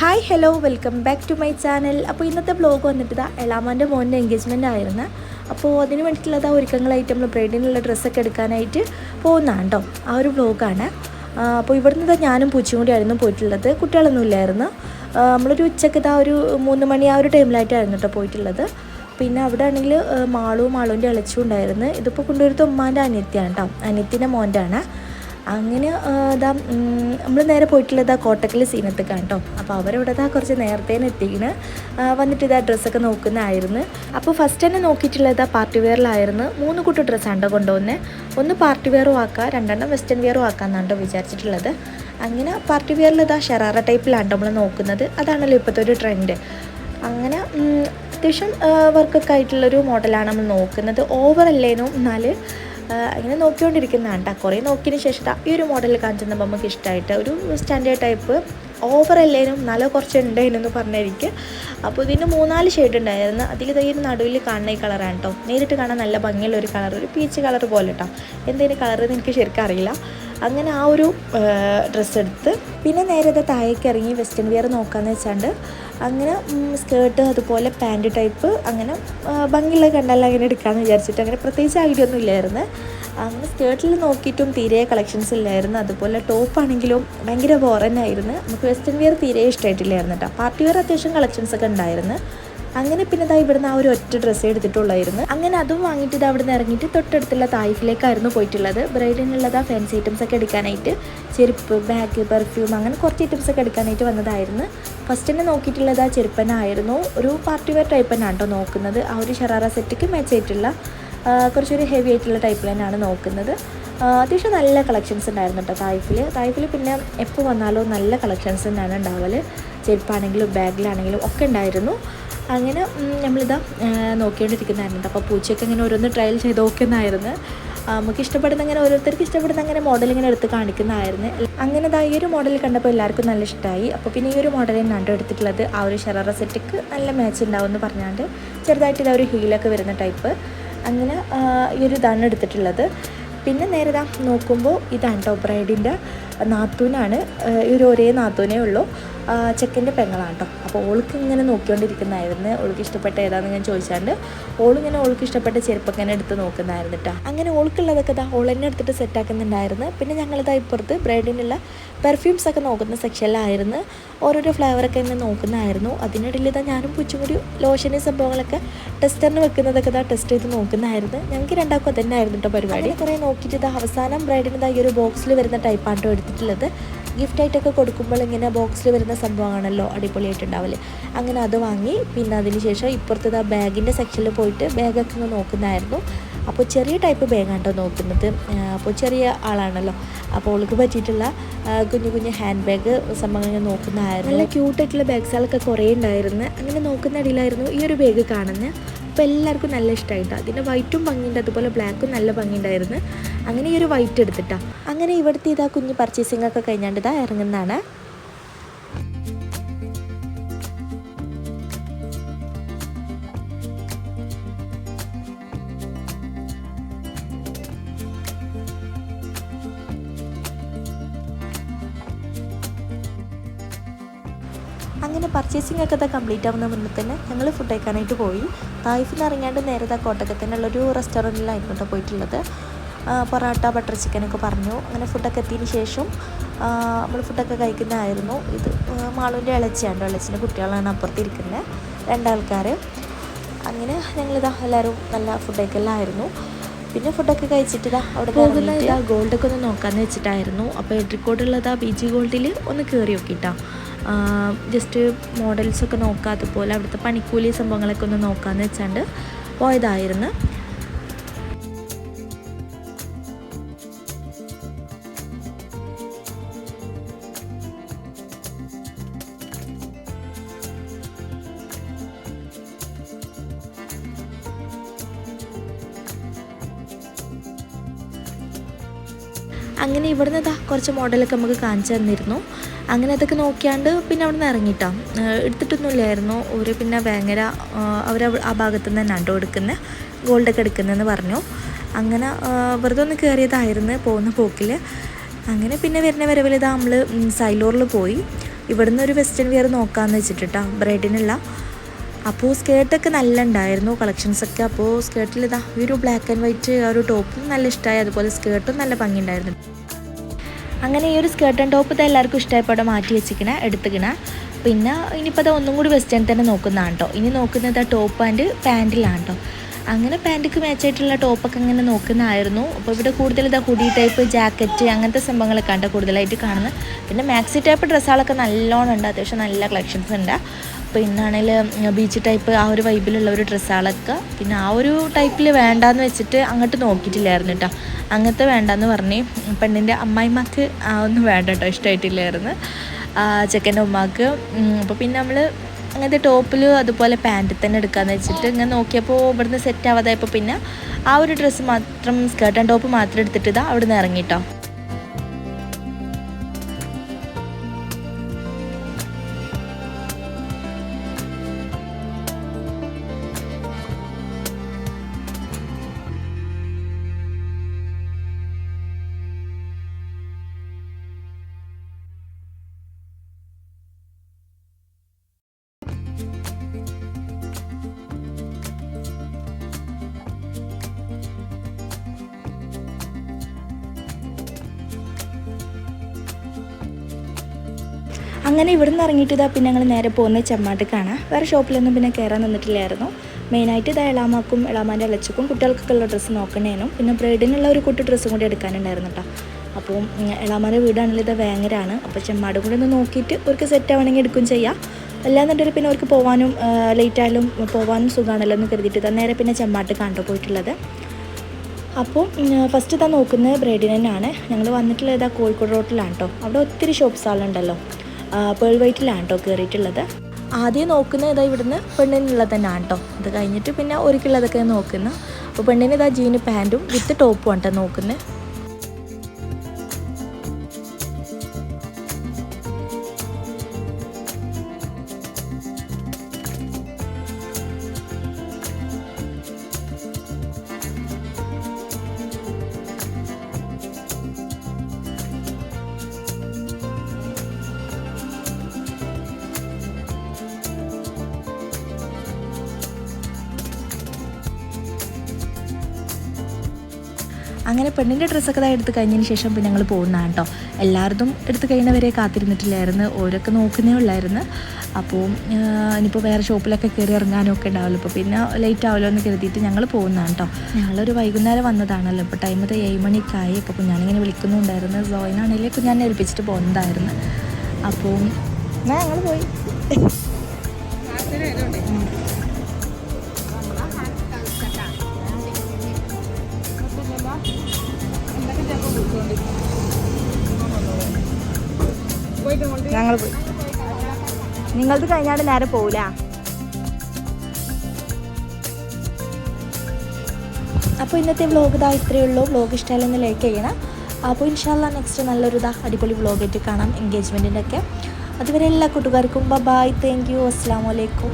Hi hello welcome back to my channel അപ്പോൾ ഇന്നത്തെ blog വന്നിട്ട് ഇതാ എളാമാന്റെ മോന്റെ എൻഗേജ്മെന്റ് ആയിരുന്നു. അപ്പോൾ അതിന് വേണ്ടിയിട്ടുള്ളത് ആ ഒരുക്കങ്ങളായിട്ട് നമ്മൾ ബ്രൈഡിനുള്ള ഡ്രസ്സൊക്കെ എടുക്കാനായിട്ട് പോകുന്നതാണ് കേട്ടോ ആ ഒരു ബ്ലോഗാണ് അപ്പോൾ ഇവിടുന്ന് ഇതാ ഞാനും പൂച്ചയും കൂടിയായിരുന്നു പോയിട്ടുള്ളത്. കുട്ടികളൊന്നും ഇല്ലായിരുന്നു. നമ്മളൊരു ഉച്ചയ്ക്ക് ഇതാ ഒരു മൂന്ന് മണി ആ ഒരു ടൈമിലായിട്ടായിരുന്നു കേട്ടോ പോയിട്ടുള്ളത്. പിന്നെ അവിടെ ആണെങ്കിൽ മാളും മാളുവിന്റെ ഇളച്ചും ഉണ്ടായിരുന്നു. ഇതിപ്പോൾ കൊണ്ടുവരുത്ത ഉമ്മാന്റെ അനിയത്തിയാണ് കേട്ടോ അനിയത്തിന്റെ മോന്റെ ആണ് അങ്ങനെ ഇതാ നമ്മൾ നേരെ പോയിട്ടുള്ളത് കോട്ടക്കൽ സീനത്തേക്കാണ് കേട്ടോ അപ്പോൾ അവരവിടെ ഇതാ കുറച്ച് നേരത്തെ എത്തിക്കണ്. വന്നിട്ട് ഇതാ ഡ്രസ്സൊക്കെ നോക്കുന്നതായിരുന്നു. അപ്പോൾ ഫസ്റ്റ് തന്നെ നോക്കിയിട്ടുള്ളത് പാർട്ടി വെയറിലായിരുന്നു മൂന്ന് കൂട്ടം ഡ്രസ്സാണ് കേട്ടോ കൊണ്ടുപോകുന്നത് ഒന്ന് പാർട്ടി വെയറും ആക്കുക രണ്ടെണ്ണം വെസ്റ്റേൺ വെയറും ആക്കാമെന്നാണ് കേട്ടോ വിചാരിച്ചിട്ടുള്ളത്. അങ്ങനെ പാർട്ടി വെയറിൽ ഇതാ ഷെറാറ ടൈപ്പിലാണ് നമ്മൾ നോക്കുന്നത്. അതാണല്ലോ ഇപ്പോഴത്തെ ഒരു ട്രെൻഡ് അങ്ങനെ അത്യാവശ്യം വർക്കൊക്കെ ആയിട്ടുള്ളൊരു മോഡലാണ് നമ്മൾ നോക്കുന്നത്. ഓവർ അല്ലേനും എന്നാൽ അങ്ങനെ നോക്കിക്കൊണ്ടിരിക്കുന്നതാണ് കേട്ടോ കുറേ നോക്കിയതിന് ശേഷം ഈ ഒരു മോഡൽ കാണിച്ചു തന്നപ്പോൾ നമുക്ക് ഇഷ്ടമായിട്ട് ഒരു സ്റ്റാൻഡേർഡ് ടൈപ്പ് ഓവർ അല്ലേനും നല്ല കുറച്ച് ഉണ്ടായിരുന്നു പറഞ്ഞിരിക്കും അപ്പോൾ ഇതിന് മൂന്നാൽ ഷെയ്ഡ് ഉണ്ടായിരുന്നു. അതിൽ ഒരു നടുവിൽ കാണുന്ന ഈ കളറാണ് കേട്ടോ നേരിട്ട് കാണാൻ നല്ല ഭംഗിയുള്ള ഒരു കളർ ഒരു പീച്ച് കളർ പോലെ കേട്ടോ എന്തെങ്കിലും കളർ എന്ന് എനിക്ക് ശരിക്കും അറിയില്ല. അങ്ങനെ ആ ഒരു ഡ്രസ്സ് എടുത്ത് പിന്നെ നേരെ താഴേക്ക് ഇറങ്ങി വെസ്റ്റേൺ വെയർ നോക്കാമെന്ന് വെച്ചാണ്ട് അങ്ങനെ സ്കേർട്ട് അതുപോലെ പാന്റ് ടൈപ്പ് അങ്ങനെ ഭംഗിയുള്ള കണ്ടാൽ അങ്ങനെ എടുക്കാമെന്ന് വിചാരിച്ചിട്ട് അങ്ങനെ പ്രത്യേകിച്ച് ഐഡിയ ഒന്നും ഇല്ലായിരുന്നു. അങ്ങനെ സ്കേർട്ടിൽ നോക്കിയിട്ടും തീരെ കളക്ഷൻസ് ഇല്ലായിരുന്നു. അതുപോലെ ടോപ്പ് ആണെങ്കിലും ഭയങ്കര ബോറന്നായിരുന്നു നമുക്ക് വെസ്റ്റേൺ വെയർ തീരെ ഇഷ്ടമായിട്ടില്ലായിരുന്നു കേട്ടോ പാർട്ടി വെയർ അത്യാവശ്യം കളക്ഷൻസ് ഒക്കെ ഉണ്ടായിരുന്നു. അങ്ങനെ പിന്നെ ഇതാ ഇവിടുന്ന് ആ ഒരു ഒറ്റ ഡ്രസ്സ് എടുത്തിട്ടുള്ളായിരുന്നു. അങ്ങനെ അതും വാങ്ങിയിട്ട് ഇത് അവിടെ നിന്ന് ഇറങ്ങിയിട്ട് തൊട്ടടുത്തുള്ള തായിഫിലേക്കായിരുന്നു പോയിട്ടുള്ളത്. ബ്രൈഡിനുള്ളത് ആ ഫാൻസി ഐറ്റംസ് ഒക്കെ എടുക്കാനായിട്ട് ചെരുപ്പ് ബാഗ് പെർഫ്യൂം അങ്ങനെ കുറച്ച് ഐറ്റംസ് ഒക്കെ എടുക്കാനായിട്ട് വന്നതായിരുന്നു. ഫസ്റ്റ് തന്നെ നോക്കിയിട്ടുള്ളത് ആ ചെരുപ്പനായിരുന്നു. ഒരു പാർട്ടി വെയർ ടൈപ്പ് തന്നെയാണ് കേട്ടോ നോക്കുന്നത്. ആ ഒരു ഷറാറ സെറ്റിക്ക് മാച്ച് ആയിട്ടുള്ള കുറച്ചൊരു ഹെവി ആയിട്ടുള്ള ടൈപ്പ് തന്നെയാണ് നോക്കുന്നത്. അത്യാവശ്യം നല്ല കളക്ഷൻസ് ഉണ്ടായിരുന്നു കേട്ടോ തായ്ഫിൽ തായ്ഫിൽ പിന്നെ എപ്പോൾ വന്നാലും നല്ല കളക്ഷൻസ് തന്നെയാണ് ഉണ്ടാവൽ ചെരുപ്പാണെങ്കിലും ബാഗിലാണെങ്കിലും ഒക്കെ ഉണ്ടായിരുന്നു. അങ്ങനെ നമ്മളിതാ നോക്കിക്കൊണ്ടിരിക്കുന്നതായിരുന്നു. അപ്പോൾ പൂച്ചയൊക്കെ ഇങ്ങനെ ഓരോന്ന് ട്രയൽ ചെയ്ത് നോക്കുന്നതായിരുന്നു നമുക്ക് ഇഷ്ടപ്പെടുന്ന അങ്ങനെ ഓരോരുത്തർക്ക് ഇഷ്ടപ്പെടുന്ന അങ്ങനെ മോഡൽ ഇങ്ങനെ എടുത്ത് കാണിക്കുന്നതായിരുന്നു. അങ്ങനെ ഇതാ ഈ ഒരു മോഡൽ കണ്ടപ്പോൾ എല്ലാവർക്കും നല്ല ഇഷ്ടമായി അപ്പോൾ പിന്നെ ഈ ഒരു മോഡൽ ട്ടോ എടുത്തിട്ടുള്ളത്. ആ ഒരു ഷെററ സെറ്റിക്ക് നല്ല മാച്ച് ഉണ്ടാവും എന്ന് പറഞ്ഞാണ്ട് ചെറുതായിട്ട് ഇതാ ഒരു ഹീലൊക്കെ വരുന്ന ടൈപ്പ് അങ്ങനെ ഈ ഒരു ഇതാണ് എടുത്തിട്ടുള്ളത്. പിന്നെ നേരെ നോക്കുമ്പോൾ ഇതാണ് ടോപ്പ് റൈഡിന്റെ നാത്തൂനാണ്. ഈ ഒരു ഒരേ നാത്തൂനേ ഉള്ളൂ. ചെക്കന്റെ പെങ്ങളാണ് കേട്ടോ അപ്പോൾ ഓൾക്ക് ഇങ്ങനെ നോക്കിക്കൊണ്ടിരിക്കുന്നതായിരുന്നു. ഓൾക്ക് ഇഷ്ടപ്പെട്ട ഏതാണെന്ന് ഞാൻ ചോദിച്ചാണ്ട് ഓളിങ്ങനെ ഓൾക്ക് ഇഷ്ടപ്പെട്ട ചെരുപ്പൊക്കെ എടുത്ത് നോക്കുന്നതായിരുന്നു കേട്ടോ അങ്ങനെ ഓൾക്കുള്ളതൊക്കെ ഇതാ ഓൾ തന്നെ എടുത്തിട്ട് സെറ്റാക്കുന്നുണ്ടായിരുന്നു പിന്നെ ഞങ്ങളിതാ ഇപ്പുറത്ത് ബ്രൈഡിനുള്ള പെർഫ്യൂംസ് ഒക്കെ നോക്കുന്ന സെക്ഷനിലായിരുന്നു ഓരോരോ ഫ്ലേവറൊക്കെ ഇങ്ങനെ നോക്കുന്നതായിരുന്നു. അതിനിടയിൽ ഇതാ ഞാനും പുച്ചുമുടി ലോഷന് സംഭവങ്ങളൊക്കെ ടെസ്റ്ററിന് വെക്കുന്നതൊക്കെ ഇതാ ടെസ്റ്റ് ചെയ്ത് നോക്കുന്നതായിരുന്നു. ഞങ്ങൾക്ക് രണ്ടാൾക്കും അതന്നെ ആയിരുന്നു കേട്ടോ പരിപാടി കുറേ നോക്കിയിട്ട് ഇതാ അവസാനം ബ്രൈഡിന് ഇതാ ഈ ഒരു ബോക്സിൽ വരുന്ന ടൈപ്പാണ് കേട്ടോ എടുത്തിട്ടുള്ളത്. ഗിഫ്റ്റ് ആയിട്ടൊക്കെ കൊടുക്കുമ്പോൾ ഇങ്ങനെ ബോക്സിൽ വരുന്ന സംഭവമാണല്ലോ അടിപൊളിയായിട്ടുണ്ടാവൽ. അങ്ങനെ അത് വാങ്ങി പിന്നെ അതിന് ശേഷം ഇപ്പുറത്തത് ആ ബാഗിന്റെ സെക്ഷനിൽ പോയിട്ട് ബാഗൊക്കെ ഒന്ന് നോക്കുന്നതായിരുന്നു. അപ്പോൾ ചെറിയ ടൈപ്പ് ബാഗാണ് കേട്ടോ നോക്കുന്നത് അപ്പോൾ ചെറിയ ആളാണല്ലോ. അപ്പോൾ അവൾക്ക് പറ്റിയിട്ടുള്ള കുഞ്ഞു കുഞ്ഞു ഹാൻഡ് ബാഗ് സംഭവങ്ങൾ നോക്കുന്നതായിരുന്നു. നല്ല ക്യൂട്ടായിട്ടുള്ള ബാഗ്സുകളൊക്കെ കുറേ ഉണ്ടായിരുന്നു. അങ്ങനെ നോക്കുന്ന ഇടയിലായിരുന്നു ഈ ഒരു ബാഗ് കാണുന്നത് അപ്പോൾ എല്ലാവർക്കും നല്ല ഇഷ്ടമായിട്ട്. അതിന്റെ വൈറ്റും ഭംഗിയുണ്ട്. അതുപോലെ ബ്ലാക്കും നല്ല ഭംഗിയുണ്ടായിരുന്നു. അങ്ങനെ ഈ ഒരു വൈറ്റ് എടുത്തിട്ടാണ് അങ്ങനെ ഇവിടുത്തെ ഇതാ കുഞ്ഞ് പർച്ചേസിംഗ് ഒക്കെ കഴിഞ്ഞാണ്ട് ഇതാ ഇറങ്ങുന്നതാണ്. അങ്ങനെ പർച്ചേസിംഗ് ഒക്കെ കംപ്ലീറ്റ് ആവുന്ന മുന്നേ തന്നെ ഞങ്ങൾ ഫുഡ് കഴിക്കാനായിട്ട് പോയി. തായ്ഫിൽ നിന്ന് ഇറങ്ങാണ്ട് നേരെ ആ കോട്ടക്കത്തിനുള്ളൊരു റെസ്റ്റോറന്റിലായിരുന്നു കേട്ടോ പോയിട്ടുള്ളത്. പൊറോട്ട ബട്ടർ ചിക്കനൊക്കെ പറഞ്ഞു. അങ്ങനെ ഫുഡൊക്കെ എത്തിയതിന് ശേഷം നമ്മൾ ഫുഡൊക്കെ കഴിക്കുന്നതായിരുന്നു. ഇത് മാളൂന്റെ ഇളച്ചിയാണ് ഇളച്ചിന്റെ കുട്ടികളാണ് അപ്പുറത്തിരിക്കുന്നത് രണ്ടാൾക്കാർ അങ്ങനെ ഞങ്ങളിതാ എല്ലാവരും നല്ല ഫുഡ് ആയിരുന്നു പിന്നെ ഫുഡൊക്കെ കഴിച്ചിട്ട് ഇതാ അവിടെ പോകുന്ന ഇതാ ഗോൾഡൊക്കെ ഒന്ന് നോക്കാമെന്ന് വെച്ചിട്ടായിരുന്നു. അപ്പോൾ എട്രിക്കോട്ടുള്ളതാ ബി ജി ഗോൾഡിൽ ഒന്ന് കയറി നോക്കിയിട്ടാ ജസ്റ്റ് മോഡൽസൊക്കെ നോക്കാത്ത പോലെ അവിടുത്തെ പണിക്കൂലി സംഭവങ്ങളൊക്കെ ഒന്ന് നോക്കാമെന്ന് വെച്ചാണ്ട് പോയതായിരുന്നു. അങ്ങനെ ഇവിടുന്ന് കുറച്ച് മോഡലൊക്കെ നമുക്ക് കാണിച്ചു തന്നിരുന്നു. അങ്ങനെ അതൊക്കെ നോക്കിയാണ്ട് പിന്നെ അവിടെ നിന്ന് ഇറങ്ങിയിട്ടാ എടുത്തിട്ടൊന്നുമില്ലായിരുന്നു. ഒരു പിന്നെ ഭയങ്കര അവർ ആ ഭാഗത്ത് നിന്ന് തന്നെ ഉണ്ടോ എടുക്കുന്നത് ഗോൾഡൊക്കെ എടുക്കുന്നതെന്ന് പറഞ്ഞു. അങ്ങനെ വെറുതെ ഒന്ന് കയറിയതായിരുന്നു പോകുന്ന പോക്കിൽ അങ്ങനെ പിന്നെ വരുന്ന വരവിൽ ഇതാ നമ്മൾ സൈലോറിൽ പോയി. ഇവിടുന്ന് ഒരു വെസ്റ്റേൺ വെയർ നോക്കാമെന്ന് വെച്ചിട്ടാ ബ്രൈഡിനുള്ള. അപ്പോൾ സ്കേർട്ടൊക്കെ നല്ല ഉണ്ടായിരുന്നു കളക്ഷൻസൊക്കെ അപ്പോൾ സ്കേർട്ടിൽ ഇതാ ഒരു ബ്ലാക്ക് ആൻഡ് വൈറ്റ് ആ ഒരു ടോപ്പും നല്ല ഇഷ്ടമായി അതുപോലെ സ്കേർട്ടും നല്ല ഭംഗിയുണ്ടായിരുന്നു. അങ്ങനെ ഈ ഒരു സ്കേർട്ട് ആൻഡ് ടോപ്പ് ഇത് എല്ലാവർക്കും ഇഷ്ടമായപ്പോൾ മാറ്റി വെച്ചിക്കണേ എടുത്തുക്കണേ. പിന്നെ ഇനിയിപ്പോൾ അത് ഒന്നും കൂടി വെസ്റ്റേൺ തന്നെ നോക്കുന്നതാണ് കേട്ടോ ഇനി നോക്കുന്നത് ആ ടോപ്പ് ആൻഡ് പാന്റിലാണ് കേട്ടോ അങ്ങനെ പാന്റിക്ക് മാച്ചായിട്ടുള്ള ടോപ്പൊക്കെ അങ്ങനെ നോക്കുന്നതായിരുന്നു. അപ്പോൾ ഇവിടെ കൂടുതൽ ഇതാ ഹുഡി ടൈപ്പ് ജാക്കറ്റ് അങ്ങനത്തെ സംഭവങ്ങളൊക്കെ ഉണ്ട് കൂടുതലായിട്ട് കാണുന്നത്. പിന്നെ മാക്സി ടൈപ്പ് ഡ്രസ്സുകളൊക്കെ നല്ലോണം ഉണ്ട് അത്യാവശ്യം നല്ല കളക്ഷൻസ് ഉണ്ട്. പിന്നാണെങ്കിൽ ബീച്ച് ടൈപ്പ് ആ ഒരു വൈബിലുള്ള ഒരു ഡ്രസ്സുകളൊക്കെ പിന്നെ ആ ഒരു ടൈപ്പിൽ വേണ്ടാന്ന് വെച്ചിട്ട് അങ്ങോട്ട് നോക്കിയിട്ടില്ലായിരുന്നു കേട്ടോ അങ്ങനത്തെ വേണ്ടാന്ന് പറഞ്ഞ് പെണ്ണിന്റെ അമ്മായിമാക്ക് ഒന്നും വേണ്ട കേട്ടോ ഇഷ്ടമായിട്ടില്ലായിരുന്നു ചെക്കന്റെ ഉമ്മാക്ക്. അപ്പോൾ പിന്നെ നമ്മൾ അങ്ങനത്തെ ടോപ്പിൽ അതുപോലെ പാന്റിൽ തന്നെ എടുക്കാമെന്ന് വെച്ചിട്ട് ഇങ്ങനെ നോക്കിയപ്പോൾ ഇവിടുന്ന് സെറ്റ് ആവാതായപ്പോൾ പിന്നെ ആ ഒരു ഡ്രസ്സ് മാത്രം സ്കേർട്ട് ആൻഡ് ടോപ്പ് മാത്രം എടുത്തിട്ട് ഇതാ അവിടെ നിന്ന് ഇറങ്ങിട്ടോ. അങ്ങനെ ഇവിടുന്ന് ഇറങ്ങിയിട്ട് ഇതാ പിന്നെ ഞങ്ങൾ നേരെ പോകുന്നത് ചെമ്മാട്ടിക്കാണ്. വേറെ ഷോപ്പിലൊന്നും പിന്നെ കയറാൻ നിന്നിട്ടില്ലായിരുന്നു. മെയിനായിട്ട് ഇതാ എളാമാക്കും എളാമാന്റെ കുട്ടികൾക്കൊക്കെ ഉള്ള ഡ്രസ്സ് നോക്കണേനും. പിന്നെ ബ്രൈഡിനുള്ള ഒരു കുട്ടി ഡ്രസ്സും കൂടി എടുക്കാനുണ്ടായിരുന്നു കേട്ടോ അപ്പോൾ എളാമാന്റെ വീടാണെങ്കിൽ ഇതാ വേങ്ങരാണ്. അപ്പോൾ ചെമ്മാടും കൂടി ഒന്ന് നോക്കിയിട്ട് അവർക്ക് സെറ്റ് ആവണമെങ്കിൽ എടുക്കും ചെയ്യാം. അല്ലാന്നുണ്ടെങ്കിൽ പിന്നെ അവർക്ക് പോകാനും ലേറ്റ് ആയാലും പോകാനും സുഖമാണല്ലോ എന്ന് കരുതിയിട്ട് ഇതാ നേരെ പിന്നെ ചെമ്മാട്ട് കണ്ടു പോയിട്ടുള്ളത് അപ്പോൾ ഫസ്റ്റ് ഇതാ നോക്കുന്നത് ബ്രൈഡിന് തന്നെയാണ് ഞങ്ങൾ വന്നിട്ടുള്ളത് ഇതാ കോഴിക്കോട് റോട്ടിലാണ് കേട്ടോ അവിടെ ഒത്തിരി ഷോപ്സ് ആളുണ്ടല്ലോ. പേൾ വൈറ്റിലാണ് കേട്ടോ കയറിയിട്ടുള്ളത് ആദ്യം നോക്കുന്നത് ഇതാ ഇവിടുന്ന് പെണ്ണിനുള്ളത് തന്നെയാണ് കേട്ടോ അത് കഴിഞ്ഞിട്ട് പിന്നെ ഒരുക്കുള്ളതൊക്കെ നോക്കുന്നു. അപ്പോൾ പെണ്ണിന് ഇതാ ജീന് പാന്റും വിത്ത് ടോപ്പും ആണ് കേട്ടോ നോക്കുന്നത് അങ്ങനെ പെണ്ണിന്റെ ഡ്രസ്സൊക്കെ ഇതായി എടുത്ത് കഴിഞ്ഞതിന് ശേഷം പിന്നെ ഞങ്ങൾ പോകുന്നതാണ് കേട്ടോ എല്ലാവരും എടുത്ത് കഴിയുന്നവരെ കാത്തിരുന്നിട്ടില്ലായിരുന്നു. ഓരോക്കെ നോക്കുന്നേ ഉള്ളായിരുന്നു. അപ്പോൾ ഇനിയിപ്പോൾ വേറെ ഷോപ്പിലൊക്കെ കയറി ഇറങ്ങാനും ഒക്കെ ഉണ്ടാവുമല്ലോ അപ്പോൾ പിന്നെ ലേറ്റ് ആവുമല്ലോ എന്ന് കരുതിയിട്ട് ഞങ്ങൾ പോകുന്നതാണ് കേട്ടോ ഞങ്ങളൊരു വൈകുന്നേരം വന്നതാണല്ലോ. ഇപ്പോൾ ടൈം ഇത് ഏഴ് മണിക്കായി അപ്പോൾ കുഞ്ഞാനിങ്ങനെ വിളിക്കുന്നുണ്ടായിരുന്നു. സോയിനാണെങ്കിൽ കുഞ്ഞാനെ ഏൽപ്പിച്ചിട്ട് പോകുന്നതായിരുന്നു. അപ്പോൾ ഞങ്ങൾ പോയി. ഞങ്ങൾ പോയി. നിങ്ങളത് കഴിഞ്ഞാൽ നേരെ പോവില്ല അപ്പോൾ ഇന്നത്തെ വ്ലോഗ് ഇതാ ഇത്രയേ ഉള്ളൂ. വ്ലോഗ് ഇഷ്ടമല്ലെന്ന് ലൈക്ക് ചെയ്യണം. അപ്പോൾ ഇൻഷാല്ല നെക്സ്റ്റ് നല്ലൊരു ഇതാ അടിപൊളി വ്ലോഗായിട്ട് കാണാം എൻഗേജ്മെന്റിന്റെ ഒക്കെ. അതുവരെ എല്ലാ കൂട്ടുകാർക്കും ബൈ താങ്ക് യു അസ്സാം വലൈക്കും